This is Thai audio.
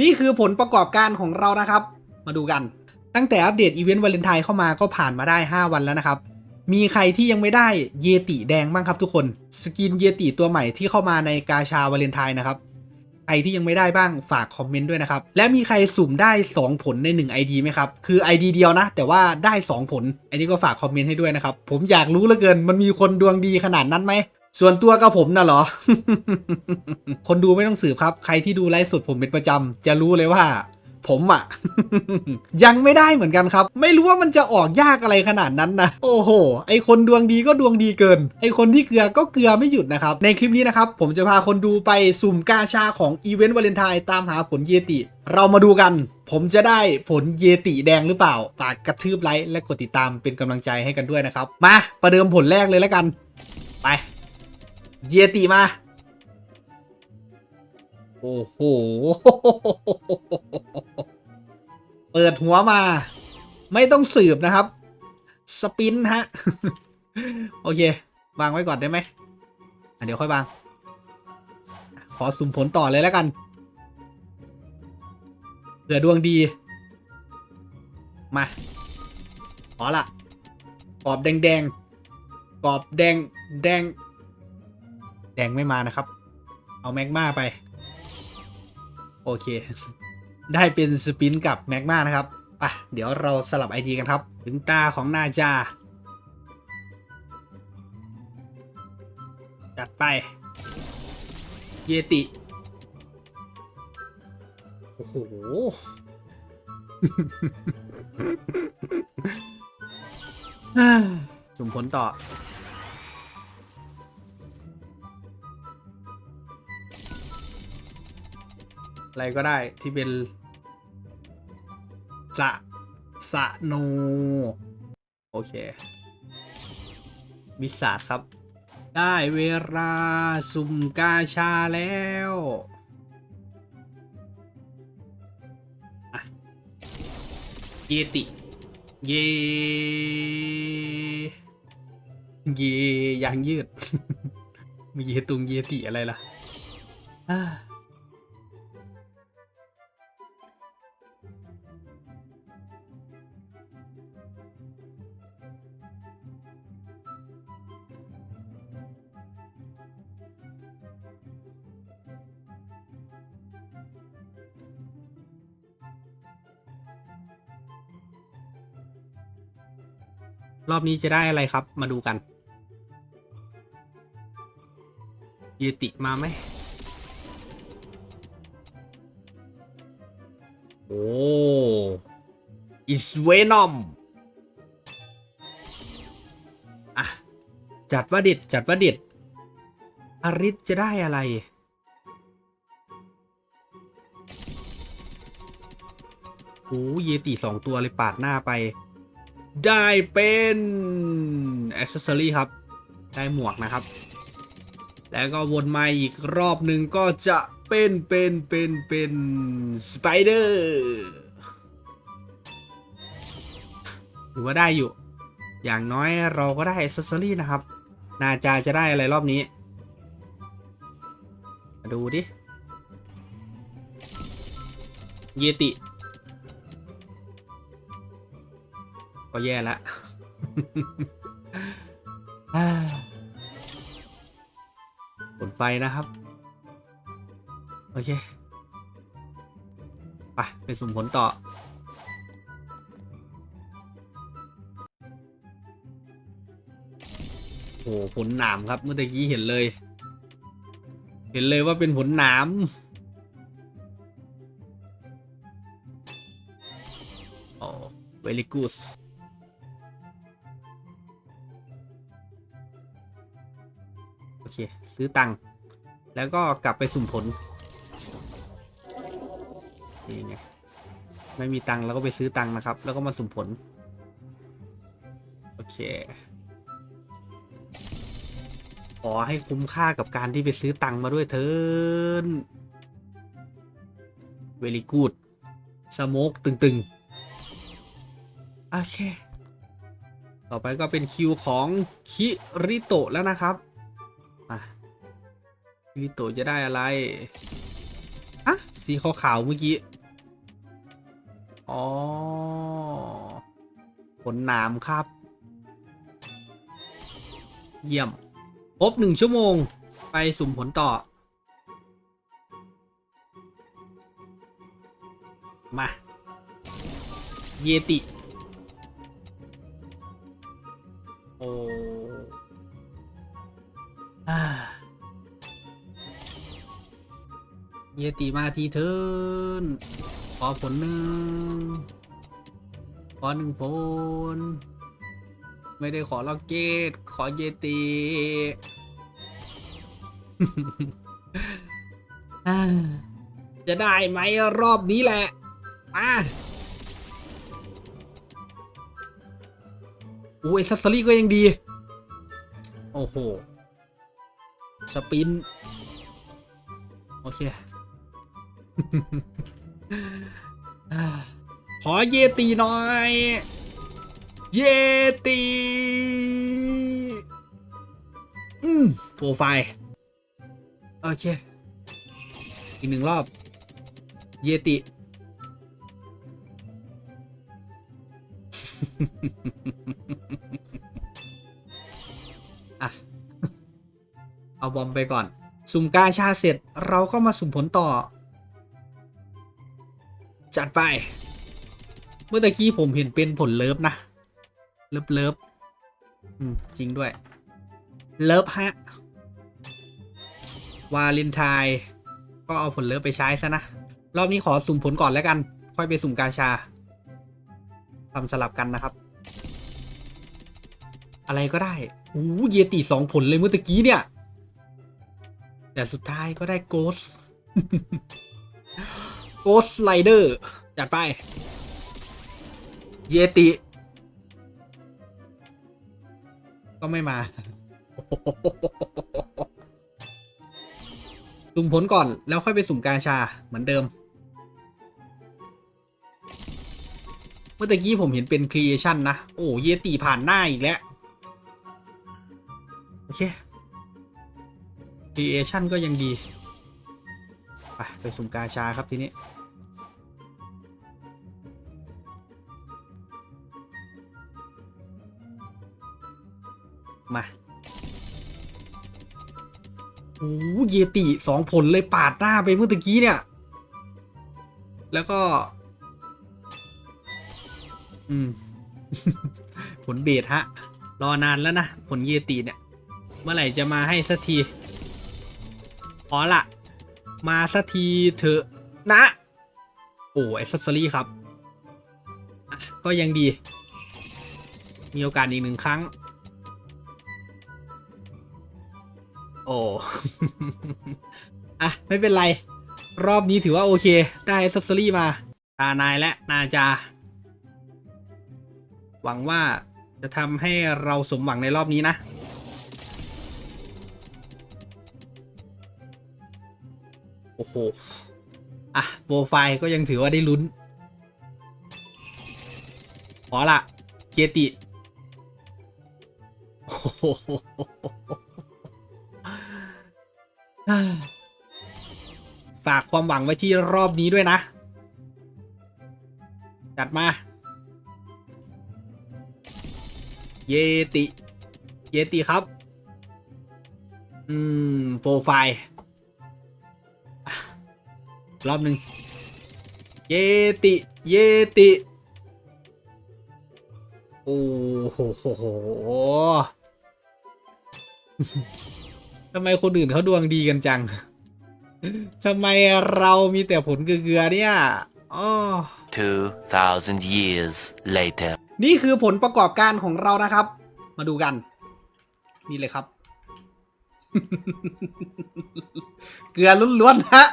นี่คือผลประกอบการของเรานะครับ มาดูกัน ตั้งแต่อัปเดตอีเวนต์วาเลนไทน์เข้ามาก็ผ่านมาได้ 5 วันแล้วนะครับ มีใครที่ยังไม่ได้เยติแดงบ้างครับทุกคน สกินเยติตัวใหม่ที่เข้ามาในกาชาวาเลนไทน์นะครับ ใครที่ยังไม่ได้บ้างฝากคอมเมนต์ด้วยนะครับ และมีใครสุ่มได้ 2 ผลใน 1 ID ไหมครับ คือ ID เดียวนะ แต่ว่าได้ 2 ผล อันนี้ก็ฝากคอมเมนต์ให้ด้วยนะครับ ผมอยากรู้เหลือเกิน มันมีคนดวงดีขนาดนั้นไหม ส่วนตัวกับผมน่ะเหรอ คนดูไม่ต้องสืบครับ ใครที่ดูไลฟ์สดผมเป็นประจำจะรู้เลยว่า ผมอะยังไม่ได้เหมือนกันครับ ไม่รู้ว่ามันจะออกยากอะไรขนาดนั้นนะโอ้โห ไอคนดวงดีก็ดวงดีเกิน ไอคนที่เกลือก็เกลือไม่หยุดนะครับ ในคลิปนี้นะครับ ผมจะพาคนดูไปสุ่มกาชาของอีเวนต์วาเลนไทน์ตามหาผลเยติ เรามาดูกัน ผมจะได้ผลเยติแดงหรือเปล่าฝากกระทืบไลค์และกดติดตามเป็นกำลังใจให้กันด้วยนะครับมาประเดิมผลแรกเลยแล้วกัน ไป เยติมา โอ้โห เปิดหัวมา ไม่ต้องสืบนะครับ สปินฮะ โอเค วางไว้ก่อนได้ไหมอะเดี๋ยวค่อยวาง ขอสุ่มผลต่อเลยแล้วกันเผื่อดวงดี มา ขอละ กรอบแดงแดงๆกรอบแดงแดง แดงไม่มานะครับ เอาแมกมาไป โอเค ได้เป็นสปินกับแมกมานะครับอะเดี๋ยวเราสลับไอดีกันครับ ถึงตาของนาจาจัดไป เยติ โอ้โห สุ่มผลต่อ อะไรก็ได้ที่เป็นสะสะโน โอเควิสาดครับ ได้เวลาสุ่มกาชาแล้วอะเยติ เย เยยางยืด มีเยตุงเยติอะไรล่ะ รอบนี้จะได้อะไรครับ มาดูกันเยติมาไหมโอ้อิสเวนอมอะจัดว่าเด็ดจัดว่าเด็ดอาริสจะได้อะไรโอ้เยติสองตัวเลยปาดหน้าไป ได้เป็นอ c เซ s ซอรี่ครับ ได้หมวกนะครับ แล้วก็วนมาอีกรอบหนึ่งก็จะเป็นเป็นเป็นเป็นสไปเดอร์ถือว่าได้อยู่ อย่างน้อยเราก็ได้อ c เซ s ซอรี่นะครับ นาจาจะได้อะไรรอบนี้มาดูดิ เยติ ก็แย่ละอ่าผลไฟนะครับ โอเคไปไปสุ่มผลต่อ โอ้โหผลหนามครับเมื่อตะกี้เห็นเลย เห็นเลยว่าเป็นผลหนามโอ้ very good โอ เค ซื้อตังค์แล้วก็กลับไปสุ่มผลนี่ไงไม่มีตังค์แล้วก็ไปซื้อตังค์นะครับ แล้วก็มาสุ่มผล โอเค ขอให้คุ้มค่ากับการที่ไปซื้อตังค์มาด้วยเถินเวลีกูดสโมกตึงๆ โอเค ต่อไปก็เป็นคิวของคิริโตะแล้วนะครับ มาคิริโตะจะได้อะไรอะสีขาวๆเมื่อกี้ อ๋อ ผลหนามครับ เยี่ยมครบหนึ่งชั่วโมง ไปสุ่มผลต่อ มา เยติ โอ้อ่า เยติมาทีเทินขอผลหนึ่งขอหนึ่งผล ไม่ได้ขอล็อกเกต ขอเยติจะได้ไหมรอบนี้แหละ มาโอ้ยซัสซอรี่ก็ยังดี โอ้โห สปิน โอเค ขอเยตีหน่อย เยตีอืมโปรไฟล์โอเค อีกหนึ่งรอบ เยติอะเอาบอมไปก่อน สุ่มกาชาเสร็จเราก็มาสุ่มผลต่อ จัดไป เมื่อตะกี้ผมเห็นเป็นผลเลิฟนะ เลิฟเลิฟอืมจริงด้วย เลิฟฮะ วาเลนไทน์ก็เอาผลเลิฟไปใช้ซะนะ รอบนี้ขอสุ่มผลก่อนแล้วกัน ค่อยไปสุ่มกาชาทำสลับกันนะครับ อะไรก็ได้โอ้เยติสองผลเลยเมื่อตะกี้เนี่ย แต่สุดท้ายก็ได้โกส โกสไลเดอร์จัดไป เยติ ก็ไม่มาสุ่มผลก่อนแล้วค่อยไปสุ่มกาชาเหมือนเดิม เมื่อกี้ผมเห็นเป็น creation นะ โอ้เยติผ่านหน้าอีกแล้ว โอเค creation ก็ยังดี ไป ไปสุ่มกาชาครับทีนี้ มาโอ้โหเยติสองผลเลยปาดหน้าไปเมื่อตะกี้เนี่ย แล้วก็ อืม ผลเบสฮะ รอนานแล้วนะ ผลเยติเนี่ย เมื่อไหร่จะมาให้สักทีพอละมาสักทีเถอะนะ โอ้ไอซัสซอรี่ครับ ก็ยังดี มีโอกาสอีกหนึ่งครั้ง โอ้อะไม่เป็นไร รอบนี้ถือว่าโอเค ได้ซัสซอรี่มาตานายและนาจา หวังว่าจะทำให้เราสมหวังในรอบนี้นะ โอ้โห อะ โปรไฟล์ก็ยังถือว่าได้ลุ้น ขอละเกติ โอ้โห ฝากความหวังไว้ที่รอบนี้ด้วยนะ จัดมา เยติ เยติครับ อืม โปรไฟล์ รอบหนึ่ง เยติ เยติ โอ้โห ทำไมคนอื่นเขาดวงดีกันจัง ทำไมเรามีแต่ผลเกลือๆเนี่ยอ๋อ 2,000 years later. นี่คือผลประกอบการของเรานะครับ มาดูกัน นี่เลยครับ เกลือล้วนๆฮะ